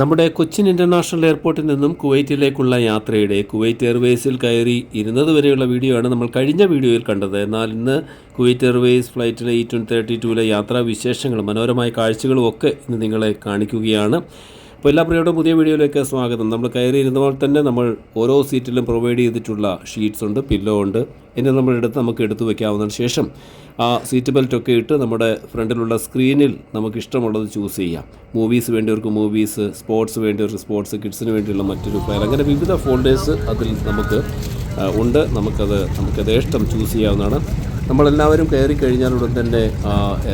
നമ്മുടെ കൊച്ചിൻ ഇന്റർനാഷണൽ എയർപോർട്ടിൽ നിന്നും കുവൈറ്റിലേക്കുള്ള യാത്രയുടെ കുവൈറ്റ് എയർവേസിൽ കയറി ഇരുന്നത് വരെയുള്ള വീഡിയോ ആണ് നമ്മൾ കഴിഞ്ഞ വീഡിയോയിൽ കണ്ടത്. എന്നാൽ ഇന്ന് കുവൈറ്റ് എയർവേസ് ഫ്ലൈറ്റിലെ ഇ ട്വൻ തേർട്ടി ടൂവിലെ യാത്രാ വിശേഷങ്ങളും മനോഹരമായ കാഴ്ചകളും ഒക്കെ ഇന്ന് നിങ്ങളെ കാണിക്കുകയാണ്. അപ്പോൾ എല്ലാ പ്രിയയുടെ പുതിയ വീഡിയോയിലേക്ക് സ്വാഗതം. നമ്മൾ കയറി ഇരുന്നപ്പോൾ തന്നെ നമ്മൾ ഓരോ സീറ്റിലും പ്രൊവൈഡ് ചെയ്തിട്ടുള്ള ഷീറ്റ്സ് ഉണ്ട് പില്ലോ ഉണ്ട്. ഇനി നമ്മളെടുത്ത് നമുക്ക് എടുത്തു വയ്ക്കാവുന്നതിന് ശേഷം ആ സീറ്റ് ബെൽറ്റ് ഒക്കെ ഇട്ട് നമ്മുടെ ഫ്രണ്ടിലുള്ള സ്ക്രീനിൽ നമുക്ക് ഇഷ്ടമുള്ളത് ചൂസ് ചെയ്യാം. മൂവീസ് വേണ്ടിയവർക്ക് മൂവീസ് സ്പോർട്സ് വേണ്ടിയവർക്ക് സ്പോർട്സ് കിഡ്സിന് വേണ്ടിയുള്ള മറ്റൊരു ഫയൽ അങ്ങനെ വിവിധ ഫോൾഡേഴ്സ് അതിൽ നമുക്ക് ഉണ്ട്. നമുക്കത് നമുക്കത് ഇഷ്ടം ചൂസ് ചെയ്യാവുന്നതാണ്. നമ്മളെല്ലാവരും കയറി കഴിഞ്ഞാൽ ഉടൻ തന്നെ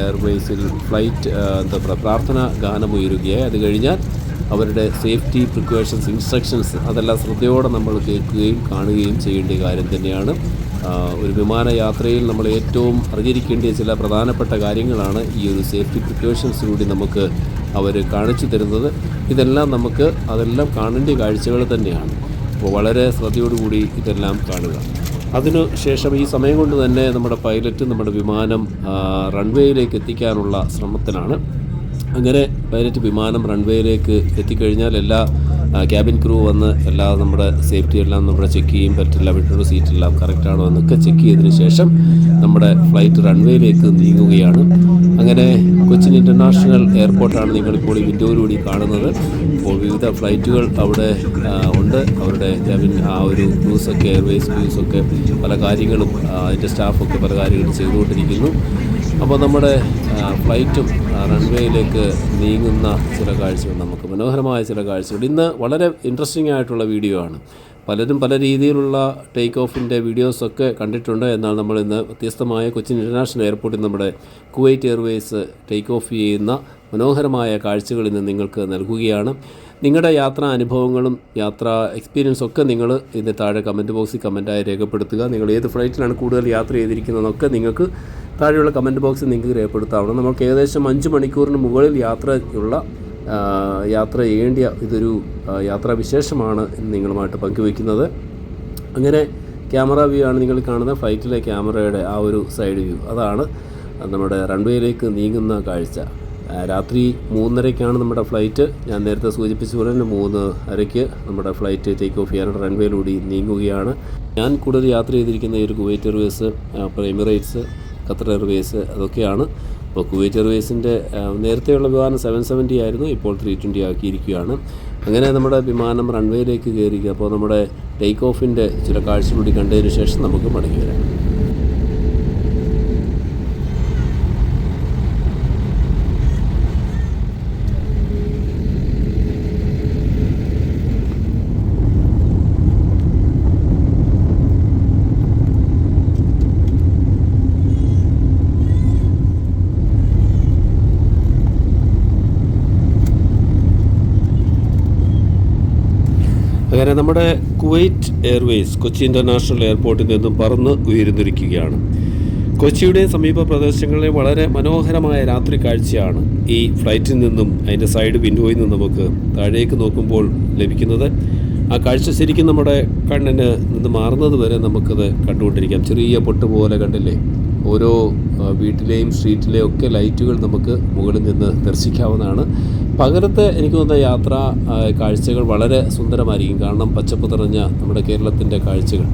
എയർവേസിൽ ഫ്ലൈറ്റ് എന്താ പറയുക പ്രാർത്ഥന ഗാനം ഉയരുകയായി. അത് കഴിഞ്ഞാൽ അവരുടെ സേഫ്റ്റി പ്രിക്കോഷൻസ് ഇൻസ്ട്രക്ഷൻസ് അതെല്ലാം ശ്രദ്ധയോടെ നമ്മൾ കേൾക്കുകയും കാണുകയും ചെയ്യേണ്ട കാര്യം തന്നെയാണ്. ഒരു വിമാനയാത്രയിൽ നമ്മൾ ഏറ്റവും അറിഞ്ഞിരിക്കേണ്ട ചില പ്രധാനപ്പെട്ട കാര്യങ്ങളാണ് ഈ ഒരു സേഫ്റ്റി പ്രിക്കോഷൻസ് കൂടി നമുക്ക് അവർ കാണിച്ചു തരുന്നത്. ഇതെല്ലാം നമുക്ക് അതെല്ലാം കാണേണ്ട കാഴ്ചകൾ തന്നെയാണ്. അപ്പോൾ വളരെ ശ്രദ്ധയോടുകൂടി ഇതെല്ലാം കാണുക. അതിനു ശേഷം ഈ സമയം കൊണ്ട് തന്നെ നമ്മുടെ പൈലറ്റ് നമ്മുടെ വിമാനം റൺവേയിലേക്ക് എത്തിക്കാനുള്ള ശ്രമത്തിലാണ്. അങ്ങനെ പൈലറ്റ് വിമാനം റൺവേയിലേക്ക് എത്തിക്കഴിഞ്ഞാൽ എല്ലാ ക്യാബിൻ ക്രൂ വന്ന് എല്ലാ നമ്മുടെ സേഫ്റ്റി എല്ലാം നമ്മുടെ ചെക്ക് ചെയ്യും. പറ്റില്ല വിട്ടുള്ള സീറ്റെല്ലാം കറക്റ്റാണോ എന്നൊക്കെ ചെക്ക് ചെയ്തതിന് ശേഷം നമ്മുടെ ഫ്ലൈറ്റ് റൺവേയിലേക്ക് നീങ്ങുകയാണ്. അങ്ങനെ കൊച്ചിൻ ഇന്റർനാഷണൽ എയർപോർട്ടാണ് നിങ്ങളിപ്പോൾ ഈ വിൻഡോയിലൂടെ കാണുന്നത്. അപ്പോൾ വിവിധ ഫ്ലൈറ്റുകൾ അവിടെ ഉണ്ട്. അവരുടെ ക്യാബിൻ ആ ഒരു ക്രൂസൊക്കെ എയർവേസ് ക്രൂസൊക്കെ പല കാര്യങ്ങളും അതിന്റെ സ്റ്റാഫൊക്കെ പല കാര്യങ്ങളും ചെയ്തുകൊണ്ടിരിക്കുന്നു. അപ്പോൾ നമ്മുടെ ഫ്ലൈറ്റും റൺവേയിലേക്ക് നീങ്ങുന്ന ചില കാഴ്ചകൾ നമുക്ക് മനോഹരമായ ചില കാഴ്ചകൾ. ഇന്ന് വളരെ ഇൻട്രസ്റ്റിംഗ് ആയിട്ടുള്ള വീഡിയോ ആണ്. പലരും പല രീതിയിലുള്ള ടേക്ക് ഓഫിന്റെ വീഡിയോസൊക്കെ കണ്ടിട്ടുണ്ട്. എന്നാൽ നമ്മൾ ഇന്ന് വ്യത്യസ്തമായ കൊച്ചിൻ ഇന്റർനാഷണൽ എയർപോർട്ടിൽ നമ്മുടെ കുവൈറ്റ് എയർവേസ് ടേക്ക് ഓഫ് ചെയ്യുന്ന മനോഹരമായ കാഴ്ചകൾ ഇന്ന് നിങ്ങൾക്ക് നൽകുകയാണ്. നിങ്ങളുടെ യാത്രാ അനുഭവങ്ങളും യാത്രാ എക്സ്പീരിയൻസ് ഒക്കെ നിങ്ങൾ ഇതിന്റെ താഴെ കമന്റ് ബോക്സിൽ കമന്റായി രേഖപ്പെടുത്തുക. നിങ്ങൾ ഏത് ഫ്ലൈറ്റിലാണ് കൂടുതൽ യാത്ര ചെയ്തിരിക്കുന്നതെന്നൊക്കെ നിങ്ങൾക്ക് താഴെയുള്ള കമന്റ് ബോക്സിൽ നിങ്ങൾക്ക് രേഖപ്പെടുത്താവണം നമുക്ക് ഏകദേശം അഞ്ച് മണിക്കൂറിന് മുകളിൽ യാത്രയുള്ള യാത്ര ചെയ്യേണ്ടിയ ഇതൊരു യാത്രാ വിശേഷമാണ് നിങ്ങളുമായിട്ട് പങ്കുവയ്ക്കുന്നത്. അങ്ങനെ ക്യാമറ വ്യൂ ആണ് നിങ്ങൾ കാണുന്നത് ഫ്ലൈറ്റിലെ ക്യാമറയുടെ ആ ഒരു സൈഡ് വ്യൂ. അതാണ് നമ്മുടെ റൺവേയിലേക്ക് നീങ്ങുന്ന കാഴ്ച. രാത്രി മൂന്നരയ്ക്കാണ് നമ്മുടെ ഫ്ലൈറ്റ്. ഞാൻ നേരത്തെ സൂചിപ്പിച്ച പോലെ തന്നെ മൂന്ന് അരയ്ക്ക് നമ്മുടെ ഫ്ലൈറ്റ് ടേക്ക് ഓഫ് ചെയ്യാൻ റൺവേയിലൂടെ നീങ്ങുകയാണ്. ഞാൻ കൂടുതൽ യാത്ര ചെയ്തിരിക്കുന്ന ഈ ഒരു Kuwait Airways Emirates Qatar Airways അതൊക്കെയാണ്. അപ്പോൾ കുവൈറ്റ് എയർവേസിന്റെ നേരത്തെയുള്ള വിമാനം സെവൻ സെവന്റി ആയിരുന്നു. ഇപ്പോൾ ത്രീ ട്വന്റി ആക്കിയിരിക്കുകയാണ്. അങ്ങനെ നമ്മുടെ വിമാനം റൺവേയിലേക്ക് കയറി അപ്പോൾ നമ്മുടെ ടേക്ക് ഓഫിന്റെ ചില കാഴ്ചകളൂടി കണ്ടതിന് ശേഷം നമുക്ക് മടങ്ങി വരാം. അങ്ങനെ നമ്മുടെ കുവൈറ്റ് എയർവേസ് കൊച്ചി ഇന്റർനാഷണൽ എയർപോർട്ടിൽ നിന്നും പറന്ന് ഉയരുന്നിരിക്കുകയാണ്. കൊച്ചിയുടെ സമീപ പ്രദേശങ്ങളിലെ വളരെ മനോഹരമായ രാത്രി കാഴ്ചയാണ് ഈ ഫ്ലൈറ്റിൽ നിന്നും അതിന്റെ സൈഡ് വിൻഡോയിൽ നിന്നും നമുക്ക് താഴേക്ക് നോക്കുമ്പോൾ ലഭിക്കുന്നത്. ആ കാഴ്ച ശരിക്കും നമ്മുടെ കണ്ണിന് നിന്ന് മാറുന്നത് വരെ നമുക്കത് കണ്ടുകൊണ്ടിരിക്കാം. ചെറിയ പൊട്ട് പോലെ കണ്ടില്ലേ? ഓരോ വീട്ടിലെയും സ്ട്രീറ്റിലെയും ഒക്കെ ലൈറ്റുകൾ നമുക്ക് മുകളിൽ നിന്ന് ദർശിക്കാവുന്നതാണ്. പകരത്തെ എനിക്ക് തോന്നുന്ന യാത്ര കാഴ്ചകൾ വളരെ സുന്ദരമായിരിക്കും. കാരണം പച്ചപ്പ് നിറഞ്ഞ നമ്മുടെ കേരളത്തിന്റെ കാഴ്ചകൾ.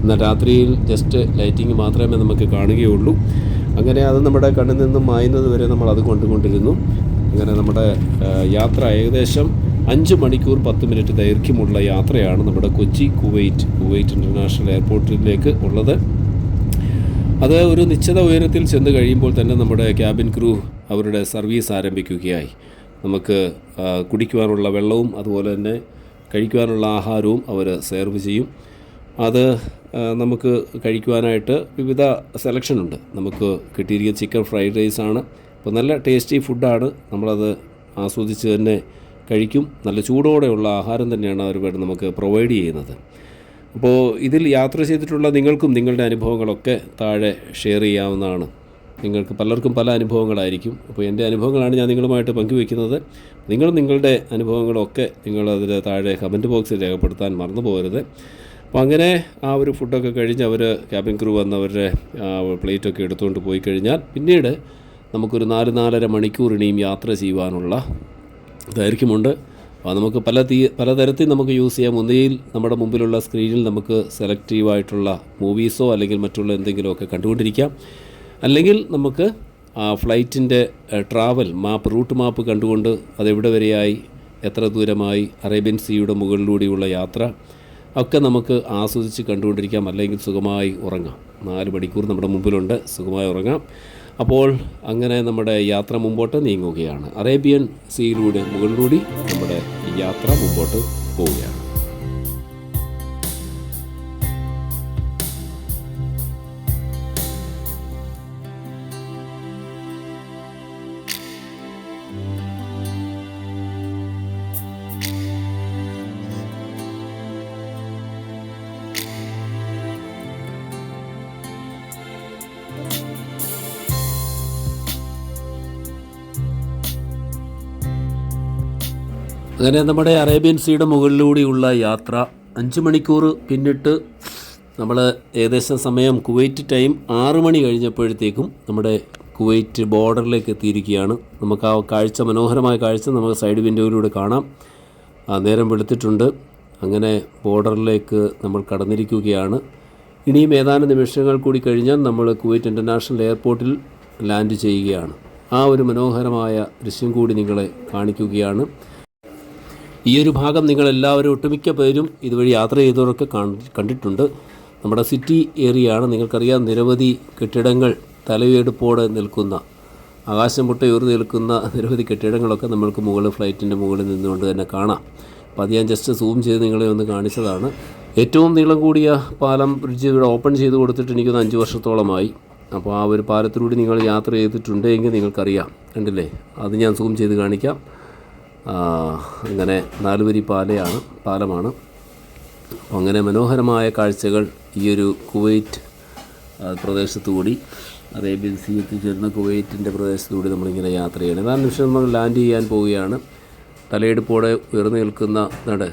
എന്നാൽ രാത്രിയിൽ ജസ്റ്റ് ലൈറ്റിംഗ് മാത്രമേ നമുക്ക് കാണുകയുള്ളൂ. അങ്ങനെ അത് നമ്മുടെ കണ്ണിൽ നിന്നും മായുന്നത് വരെ നമ്മൾ അത് കൊണ്ടുകൊണ്ടിരുന്നു. അങ്ങനെ നമ്മുടെ യാത്ര ഏകദേശം അഞ്ച് മണിക്കൂർ പത്ത് മിനിറ്റ് ദൈർഘ്യമുള്ള യാത്രയാണ് നമ്മുടെ കൊച്ചി കുവൈറ്റ് കുവൈറ്റ് ഇന്റർനാഷണൽ എയർപോർട്ടിലേക്ക് ഉള്ളത്. അത് ഒരു നിശ്ചിത ഉയരത്തിൽ ചെന്ന് കഴിയുമ്പോൾ തന്നെ നമ്മുടെ ക്യാബിൻ ക്രൂ അവരുടെ സർവീസ് ആരംഭിക്കുകയായി. നമുക്ക് കുടിക്കുവാനുള്ള വെള്ളവും അതുപോലെ തന്നെ കഴിക്കുവാനുള്ള ആഹാരവും അവർ സെർവ് ചെയ്യും. അത് നമുക്ക് കഴിക്കുവാനായിട്ട് വിവിധ സെലക്ഷനുണ്ട് നമുക്ക് കിട്ടിയിരിക്കുന്ന ചിക്കൻ ഫ്രൈഡ് റൈസ് ആണ്. അപ്പോൾ നല്ല ടേസ്റ്റി ഫുഡാണ് നമ്മളത് ആസ്വദിച്ച് തന്നെ കഴിക്കും. നല്ല ചൂടോടെയുള്ള ആഹാരം തന്നെയാണ് അവർ നമുക്ക് പ്രൊവൈഡ് ചെയ്യുന്നത്. അപ്പോൾ ഇതിൽ യാത്ര ചെയ്തിട്ടുള്ള നിങ്ങൾക്കും നിങ്ങളുടെ അനുഭവങ്ങളൊക്കെ താഴെ ഷെയർ ചെയ്യാവുന്നതാണ്. നിങ്ങൾക്ക് പലർക്കും പല അനുഭവങ്ങളായിരിക്കും. അപ്പോൾ എന്റെ അനുഭവങ്ങളാണ് ഞാൻ നിങ്ങളുമായിട്ട് പങ്കുവെക്കുന്നത് നിങ്ങൾ നിങ്ങളുടെ അനുഭവങ്ങളൊക്കെ നിങ്ങൾ അതിൽ താഴെ കമന്റ് ബോക്സിൽ രേഖപ്പെടുത്താൻ മറന്നു പോകരുത് അപ്പോൾ അങ്ങനെ ആ ഒരു ഫുഡൊക്കെ കഴിഞ്ഞ് അവർ ക്യാബിൻ ക്രൂ വന്നവരുടെ പ്ലേറ്റൊക്കെ എടുത്തുകൊണ്ട് പോയി കഴിഞ്ഞാൽ പിന്നീട് നമുക്കൊരു നാല് നാലര മണിക്കൂർ ഇനിയും യാത്ര ചെയ്യുവാനുള്ള ദൈർഘ്യമുണ്ട്. അപ്പോൾ നമുക്ക് പല തീ പലതരത്തിൽ നമുക്ക് യൂസ് ചെയ്യാം. ഒന്നുകിൽ നമ്മുടെ മുമ്പിലുള്ള സ്ക്രീനിൽ നമുക്ക് സെലക്റ്റീവായിട്ടുള്ള മൂവീസോ അല്ലെങ്കിൽ മറ്റുള്ള എന്തെങ്കിലുമൊക്കെ കണ്ടുകൊണ്ടിരിക്കാം. അല്ലെങ്കിൽ നമുക്ക് ആ ഫ്ലൈറ്റിന്റെ ട്രാവൽ മാപ്പ് റൂട്ട് മാപ്പ് കണ്ടുകൊണ്ട് അതെവിടെ വരെയായി എത്ര ദൂരമായി അറേബ്യൻ സീയുടെ മുകളിലൂടെയുള്ള യാത്ര ഒക്കെ നമുക്ക് ആസ്വദിച്ച് കണ്ടുകൊണ്ടിരിക്കാം. അല്ലെങ്കിൽ സുഖമായി ഉറങ്ങാം. നാല് മണിക്കൂർ നമ്മുടെ മുമ്പിലുണ്ട്. സുഖമായി ഉറങ്ങാം. അപ്പോൾ അങ്ങനെ നമ്മുടെ യാത്ര മുമ്പോട്ട് നീങ്ങുകയാണ്. അറേബ്യൻ സീയിലൂടെ മുകളിലൂടെ നമ്മുടെ യാത്ര മുമ്പോട്ട് പോവുകയാണ്. അങ്ങനെ നമ്മുടെ അറേബ്യൻ സീയുടെ മുകളിലൂടെയുള്ള യാത്ര അഞ്ച് മണിക്കൂർ പിന്നിട്ട് നമ്മൾ ഏകദേശം സമയം കുവൈറ്റ് ടൈം ആറ് മണി കഴിഞ്ഞപ്പോഴത്തേക്കും നമ്മുടെ കുവൈറ്റ് ബോർഡറിലേക്ക് എത്തിയിരിക്കുകയാണ്. നമുക്ക് ആ കാഴ്ച മനോഹരമായ കാഴ്ച നമുക്ക് സൈഡ് വിൻഡോയിലൂടെ കാണാം. നേരം വെളുത്തിട്ടുണ്ട്. അങ്ങനെ ബോർഡറിലേക്ക് നമ്മൾ കടന്നിരിക്കുകയാണ്. ഇനിയും ഏതാനും നിമിഷങ്ങൾ കൂടി കഴിഞ്ഞാൽ നമ്മൾ കുവൈറ്റ് ഇന്റർനാഷണൽ എയർപോർട്ടിൽ ലാൻഡ് ചെയ്യുകയാണ്. ആ ഒരു മനോഹരമായ ദൃശ്യം കൂടി നിങ്ങളെ കാണിക്കുകയാണ്. ഈ ഒരു ഭാഗം നിങ്ങളെല്ലാവരും ഒട്ടുമിക്ക പേരും ഇതുവഴി യാത്ര ചെയ്തവരൊക്കെ കണ്ടിട്ടുണ്ട്. നമ്മുടെ സിറ്റി ഏരിയ ആണ് നിങ്ങൾക്കറിയാം നിരവധി കെട്ടിടങ്ങൾ തലയെടുപ്പോടെ നിൽക്കുന്ന ആകാശം മുട്ടയൂറി നിൽക്കുന്ന നിരവധി കെട്ടിടങ്ങളൊക്കെ നമ്മൾക്ക് മുകളിൽ ഫ്ലൈറ്റിന്റെ മുകളിൽ നിന്നുകൊണ്ട് തന്നെ കാണാം. അപ്പോൾ അത് ഞാൻ ജസ്റ്റ് സൂം ചെയ്ത് നിങ്ങളെ ഒന്ന് കാണിച്ചതാണ്. ഏറ്റവും നീളം കൂടിയ പാലം ബ്രിഡ്ജ് ഇവിടെ ഓപ്പൺ ചെയ്ത് കൊടുത്തിട്ട് എനിക്കൊന്ന് അഞ്ച് വർഷത്തോളമായി. അപ്പോൾ ആ ഒരു പാലത്തിലൂടെ നിങ്ങൾ യാത്ര ചെയ്തിട്ടുണ്ടെങ്കിൽ നിങ്ങൾക്കറിയാം. കണ്ടില്ലേ? അത് ഞാൻ സൂം ചെയ്ത് കാണിക്കാം. അങ്ങനെ നാലുവരി പാലയാണ് പാലമാണ്. അപ്പോൾ അങ്ങനെ മനോഹരമായ കാഴ്ചകൾ ഈ ഒരു കുവൈറ്റ് പ്രദേശത്തുകൂടി അറേബ്യൻ സീ എത്തിച്ചേരുന്ന കുവൈറ്റിന്റെ പ്രദേശത്തുകൂടി നമ്മളിങ്ങനെ യാത്ര ചെയ്യണം ഏതാനും നിമിഷം നമ്മൾ ലാൻഡ് ചെയ്യാൻ പോവുകയാണ്. തലയെടുപ്പോടെ ഉയർന്നു നിൽക്കുന്ന നട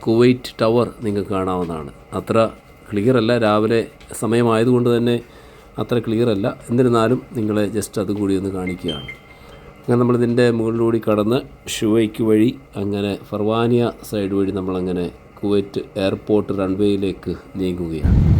കുവൈറ്റ് ടവർ നിങ്ങൾക്ക് കാണാവുന്നതാണ്. അത്ര ക്ലിയർ അല്ല. രാവിലെ സമയമായതുകൊണ്ട് തന്നെ അത്ര ക്ലിയർ അല്ല. എന്നിരുന്നാലും നിങ്ങളെ ജസ്റ്റ് അതുകൂടി ഒന്ന് കാണിക്കുകയാണ്. അങ്ങനെ നമ്മളിതിന്റെ മുകളിലൂടി കടന്ന് ഷുവൈക്ക് വഴി അങ്ങനെ ഫർവാനിയ സൈഡ് വഴി നമ്മളങ്ങനെ കുവൈറ്റ് എയർപോർട്ട് റൺവേയിലേക്ക് നീങ്ങുകയാണ്.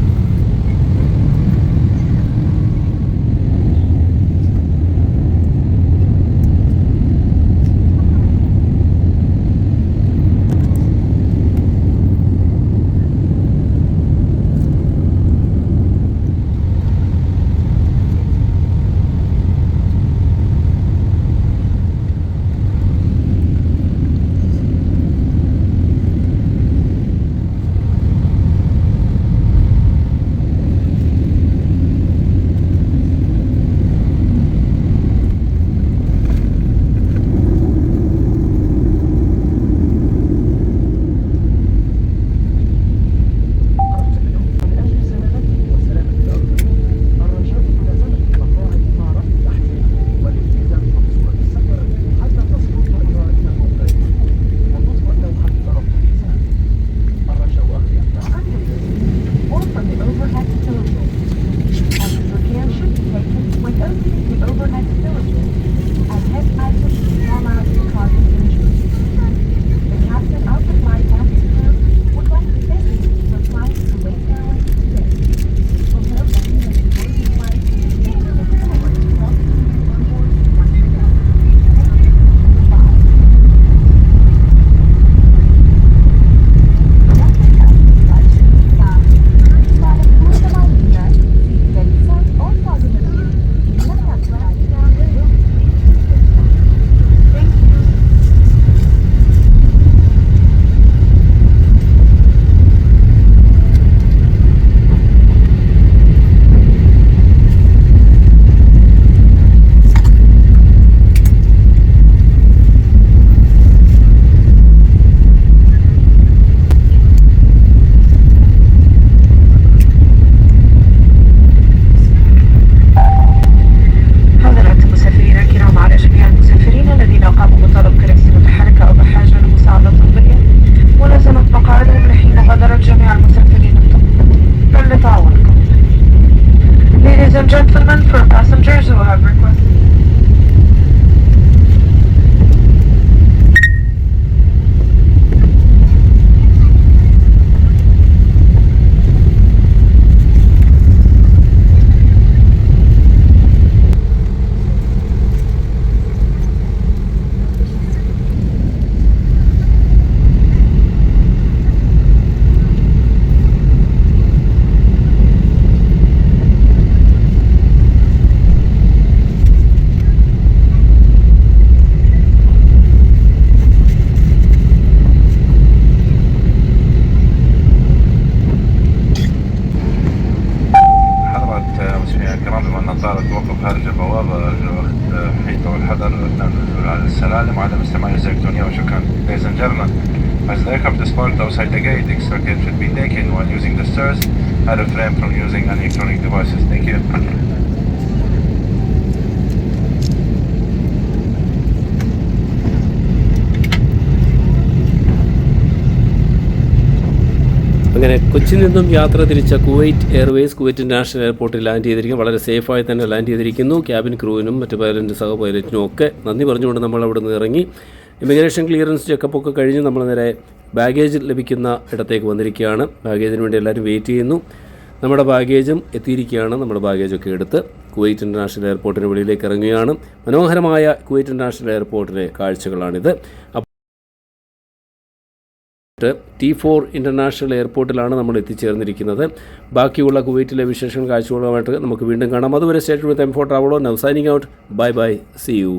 and gentlemen, for passengers who have requested. توقف خارج البوابة حيث السلالم الزيتونية وشكرا Ladies and gentlemen, as the aircraft is spot outside the gate, extra care should be taken while using the stairs, refrain from using electronic devices. Thank you. അങ്ങനെ കൊച്ചിയിൽ നിന്നും യാത്ര തിരിച്ച Kuwait Airways Kuwait international എയർപോർട്ടിൽ land ചെയ്തിരിക്കുന്നു വളരെ സേഫായി തന്നെ land ചെയ്തിരിക്കുന്നു. ക്യാബിൻ ക്രൂവിനും മറ്റ് പൈലറ്റിനും സഹ പൈലറ്റിനും ഒക്കെ നന്ദി പറഞ്ഞുകൊണ്ട് നമ്മൾ അവിടെ നിന്ന് ഇറങ്ങി. ഇമിഗ്രേഷൻ ക്ലിയറൻസ് ചെക്കപ്പ് ഒക്കെ കഴിഞ്ഞ് നമ്മൾ നേരെ ബാഗേജ് ലഭിക്കുന്ന ഇടത്തേക്ക് വന്നിരിക്കുകയാണ്. ബാഗേജിന് വേണ്ടി എല്ലാവരും വെയിറ്റ് ചെയ്യുന്നു. നമ്മുടെ ബാഗേജും എത്തിയിരിക്കുകയാണ്. നമ്മുടെ ബാഗേജൊക്കെ എടുത്ത് കുവൈറ്റ് ഇന്റർനാഷണൽ എയർപോർട്ടിന് വെളിയിലേക്ക് ഇറങ്ങുകയാണ്. മനോഹരമായ കുവൈറ്റ് ഇന്റർനാഷണൽ എയർപോർട്ടിലെ കാഴ്ചകളാണിത്. ടി ഫോർ ഇന്റർനാഷണൽ എയർപോർട്ടിലാണ് നമ്മൾ എത്തിച്ചേർന്നിരിക്കുന്നത്. ബാക്കിയുള്ള കുവൈറ്റിലെ വിശേഷങ്ങൾ കാഴ്ചകളുമായിട്ട് നമുക്ക് വീണ്ടും കാണാം. അതുവരെ state with M four Travelo now signing out bye bye see you